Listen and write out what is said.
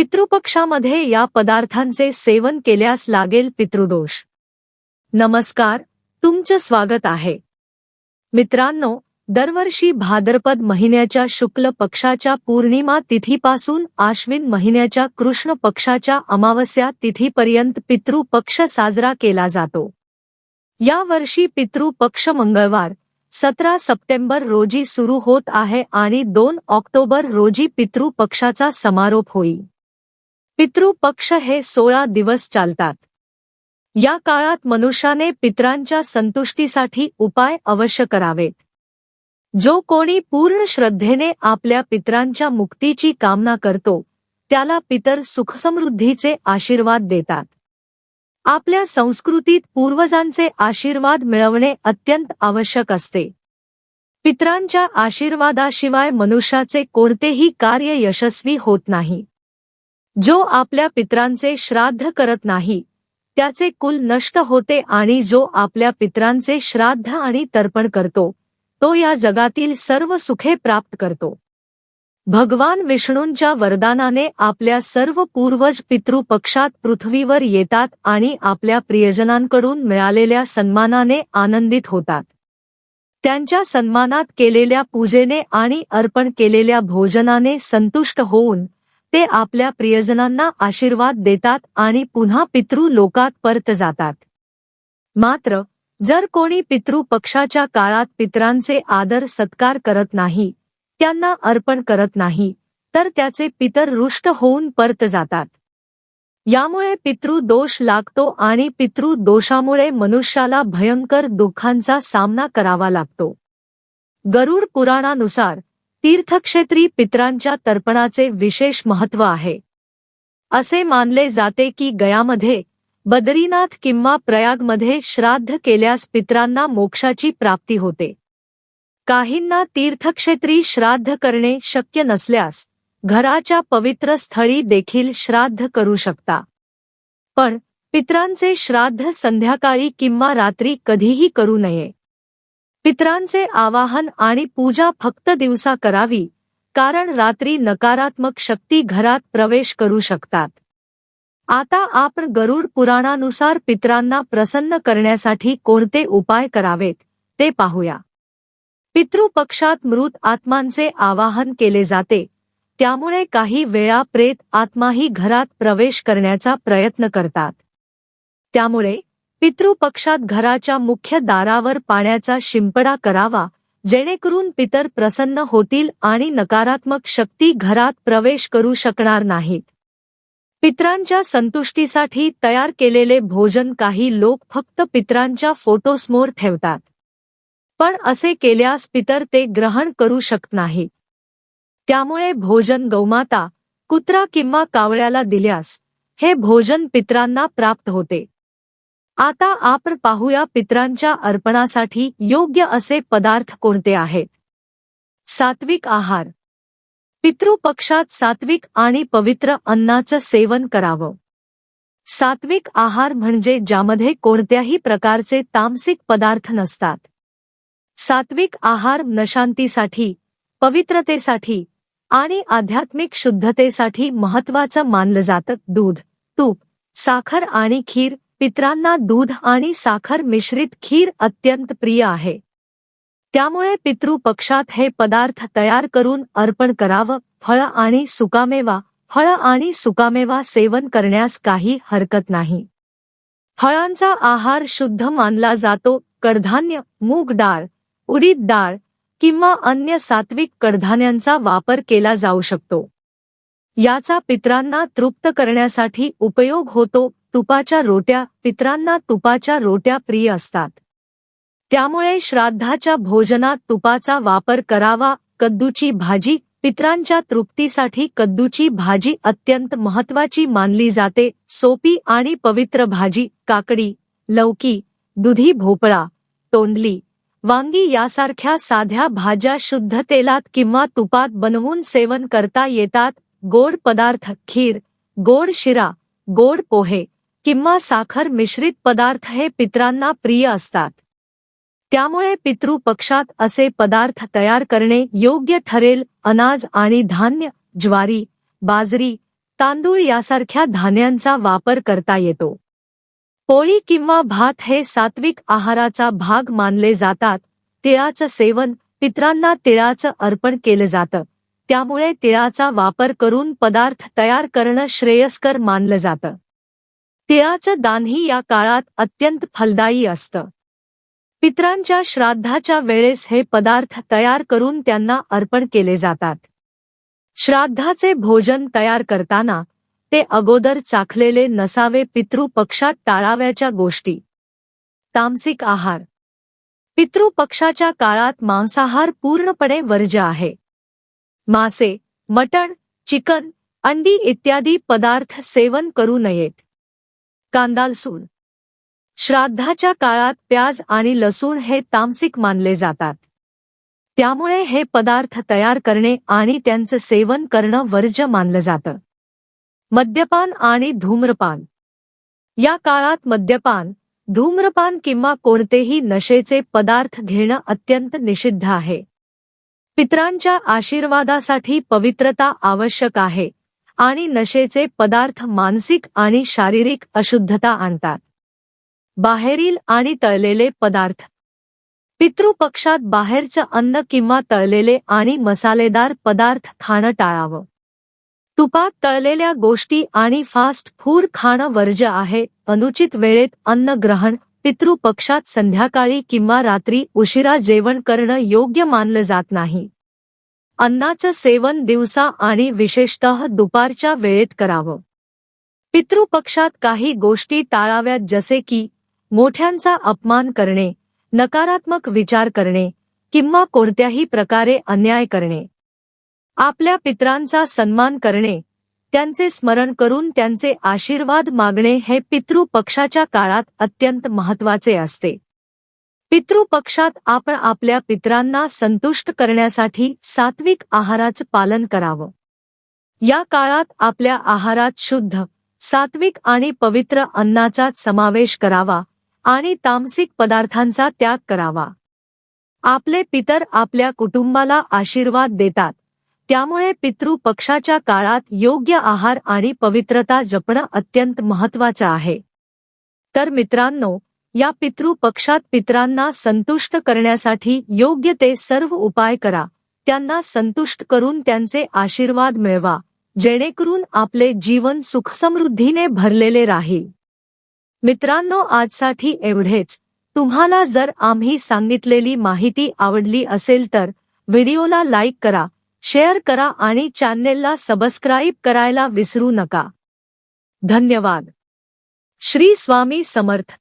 पितृपक्षामध्ये या पदार्थांचे सेवन केल्यास लागेल पितृदोष. नमस्कार तुमचं स्वागत आहे. मित्रांनो दरवर्षी भाद्रपद महिन्याच्या शुक्ल पक्षाच्या पौर्णिमा तिथीपासून आश्विन महिन्याच्या कृष्ण पक्षाच्या अमावस्या तिथीपर्यंत पितृपक्ष साजरा केला जातो. या वर्षी पितृपक्ष मंगळवार सतरा सप्टेंबर रोजी सुरू होत आहे आणि दोन ऑक्टोबर रोजी पितृपक्षाचा समारोप होईल पितृपक्ष हे सोळा दिवस चालतात. या काळात मनुष्याने पित्रांच्या संतुष्टीसाठी उपाय अवश्य करावेत. जो कोणी पूर्ण श्रद्धेने आपल्या पित्रांच्या मुक्तीची कामना करतो त्याला पितर सुखसमृद्धीचे आशीर्वाद देतात. आपल्या संस्कृतीत पूर्वजांचे आशीर्वाद मिळवणे अत्यंत आवश्यक असते. पित्रांच्या आशीर्वादाशिवाय मनुष्याचे कोणतेही कार्य यशस्वी होत नाही. जो आपल्या पित्रांचे श्राद्ध करत नाही त्याचे कुल नष्ट होते आणि जो आपल्या पित्रांचे श्राद्ध आणि तर्पण करतो तो या जगातील सर्व सुखे प्राप्त करतो. भगवान विष्णूंच्या वरदानाने आपल्या सर्व पूर्वज पितृपक्षात पृथ्वीवर येतात आणि आपल्या प्रियजनांकडून मिळालेल्या सन्मानाने आनंदित होतात. त्यांच्या सन्मानात केलेल्या पूजेने आणि अर्पण केलेल्या भोजनाने संतुष्ट होऊन ते आपल्या प्रियजनांना आशीर्वाद देतात आणि पुन्हा पितृ लोकात परत जातात. मात्र जर कोणी पितृ पक्षाच्या काळात पितरांचे आदर सत्कार करत नाही त्यांना अर्पण करत नाही तर त्याचे पितर रुष्ट होऊन परत जातात. यामुळे पितृ दोष लागतो आणि पितृ दोषामुळे मनुष्याला भयंकर दुःखांचा सामना करावा लागतो. गरुड पुराणानुसार तीर्थक्षेत्री पित्रांच्या तर्पणाचे विशेष महत्त्व आहे. असे मानले जाते की गयामध्ये बद्रीनाथ किंवा प्रयागमध्ये श्राद्ध केल्यास पित्रांना मोक्षाची प्राप्ती होते. काहींना तीर्थक्षेत्री श्राद्ध करणे शक्य नसल्यास घराच्या पवित्र स्थळी देखील श्राद्ध करू शकता. पण पित्रांचे श्राद्ध संध्याकाळी किंवा रात्री कधीही करू नये. पित्रांचे आवाहन आणि पूजा फक्त दिवसा करावी कारण रात्री नकारात्मक शक्ती घरात प्रवेश करू शकतात. आता आपण गरुड पुराणानुसार पित्रांना प्रसन्न करण्यासाठी कोणते उपाय करावेत ते पाहूया. पितृपक्षात मृत आत्मांचे आवाहन केले जाते त्यामुळे काही वेळा प्रेत आत्माही घरात प्रवेश करण्याचा प्रयत्न करतात. त्यामुळे पितृपक्षात घराच्या मुख्य दारावर पाण्याचा शिंपडा करावा जेणेकरून पितर प्रसन्न होतील आणि नकारात्मक शक्ती घरात प्रवेश करू शकणार नाहीत. पित्रांच्या संतुष्टीसाठी तयार केलेले भोजन काही लोक फक्त पित्रांच्या फोटोसमोर ठेवतात. पण असे केल्यास पितर ते ग्रहण करू शकत नाहीत. त्यामुळे भोजन गौमाता कुत्रा किंवा कावळ्याला दिल्यास हे भोजन पित्रांना प्राप्त होते. आता आपण पाहूया पित्रांच्या अर्पणासाठी योग्य असे पदार्थ कोणते आहेत. सात्विक आहार. पितृपक्षात सात्विक आणि पवित्र अन्नाचं सेवन करावं. सात्विक आहार म्हणजे ज्यामध्ये कोणत्याही प्रकारचे तामसिक पदार्थ नसतात. सात्विक आहार नशांतीसाठी पवित्रतेसाठी आणि आध्यात्मिक शुद्धतेसाठी महत्वाचं मानलं जातं. दूध तूप साखर आणि खीर पित्रांना दूध आणि साखर मिश्रित खीर अत्यंत प्रिय आहे. त्यामुळे पितृपक्षात हे पदार्थ तयार करून अर्पण करावं फळ आणि सुकामेवा फळ आणि सुकामेवा सेवन करण्यास काही हरकत नाही. फळांचा आहार शुद्ध मानला जातो कडधान्य मूग डाळ उडीद डाळ किंवा अन्य सात्विक कडधान्यांचा वापर केला जाऊ शकतो. याचा पित्रांना तृप्त करण्यासाठी उपयोग होतो तुपाच्या रोट्या पित्रांना तुपाच्या रोट्या प्रिय असतात. त्यामुळे श्राद्धाच्या भोजनात तुपाचा वापर करावा कद्दूची भाजी पित्रांच्या तृप्तीसाठी कद्दूची भाजी अत्यंत महत्वाची मानली जाते. सोपी आणि पवित्र भाजी काकडी लौकी दुधी भोपळा तोंडली वांगी यासारख्या साध्या भाज्या शुद्ध तेलात किंवा तुपात बनवून सेवन करता येतात. गोड पदार्थ खीर गोड शिरा गोड पोहे किंवा साखर मिश्रित पदार्थ हे पित्रांना प्रिय असतात. त्यामुळे पितृ पक्षात असे पदार्थ तयार करणे योग्य ठरेल अनाज आणि धान्य ज्वारी बाजरी तांदूळ यासारख्या धान्यांचा वापर करता येतो. पोळी किंवा भात हे सात्विक आहाराचा भाग मानले जातात. तिळाचं सेवन पित्रांना तिळाचं अर्पण केलं जातं. त्यामुळे तिळाचा वापर करून पदार्थ तयार करणं श्रेयस्कर मानलं जातं. तिळाचं दानही या काळात अत्यंत फलदायी असतं. पित्रांच्या श्राद्धाच्या वेळेस हे पदार्थ तयार करून त्यांना अर्पण केले जातात. श्राद्धाचे भोजन तयार करताना ते अगोदर चाखलेले नसावे पितृ पक्षात टाळाव्याच्या गोष्टी. तामसिक आहार. पितृ पक्षाच्या काळात मांसाहार पूर्णपणे वर्ज्य आहे. मासे मटण चिकन अंडी इत्यादी पदार्थ सेवन करू नयेत. कांदा लसूण श्राद्धाच्या काळात प्याज आणि लसूण हे तामसिक मानले जातात. त्यामुळे हे पदार्थ तयार करणे आणि त्यांचं सेवन करणं वर्ज्य मानलं जातं. मद्यपान आणि धूम्रपान. या काळात मद्यपान धूम्रपान किंवा कोणतेही नशेचे पदार्थ घेणं अत्यंत निषिद्ध आहे. पित्रांच्या आशीर्वादासाठी पवित्रता आवश्यक आहे. आणि नशेचे पदार्थ मानसिक आणि शारीरिक अशुद्धता आणतात. बाहेरील आणि तळलेले पदार्थ. पितृपक्षात बाहेरचं अन्न किंवा तळलेले आणि मसालेदार पदार्थ खाणं टाळावं. तुपात तळलेल्या गोष्टी आणि फास्ट फूड खाणं वर्ज्य आहे. अनुचित वेळेत अन्न ग्रहण पितृपक्षात संध्याकाळी किंवा रात्री उशिरा जेवण करणं योग्य मानलं जात नाही. अन्नाचं सेवन दिवसा आणि विशेषतः दुपारच्या वेळेत करावं. पितृपक्षात काही गोष्टी टाळाव्यात जसे की मोठ्यांचा अपमान करणे नकारात्मक विचार करणे किंवा कोणत्याही प्रकारे अन्याय करणे. आपल्या पित्रांचा सन्मान करणे त्यांचे स्मरण करून त्यांचे आशीर्वाद मागणे हे पितृपक्षाच्या काळात अत्यंत महत्त्वाचे असते. पितृपक्षात आपण आपल्या पित्रांना संतुष्ट करण्यासाठी सात्विक आहाराचं पालन करावं. या काळात आपल्या आहारात शुद्ध सात्विक आणि पवित्र अन्नाचा समावेश करावा आणि तामसिक पदार्थांचा त्याग करावा. आपले पितर आपल्या कुटुंबाला आशीर्वाद देतात. त्यामुळे पितृ पक्षाच्या काळात योग्य आहार आणि पवित्रता जपणं अत्यंत महत्वाचं आहे. तर मित्रांनो या पितृ पक्षात पित्रांना संतुष्ट करण्यासाठी योग्य ते सर्व उपाय करा. त्यांना संतुष्ट करून त्यांचे आशीर्वाद मिळवा. जेणेकरून आपले जीवन सुखसमृद्धीने भरलेले राहील. मित्रांनो आजसाठी एवढेच. तुम्हाला जर आम्ही सांगितलेली माहिती आवडली असेल तर व्हिडिओला लाईक करा शेअर करा आणि चॅनेलला सबस्क्राईब करायला विसरू नका. धन्यवाद. श्री स्वामी समर्थ.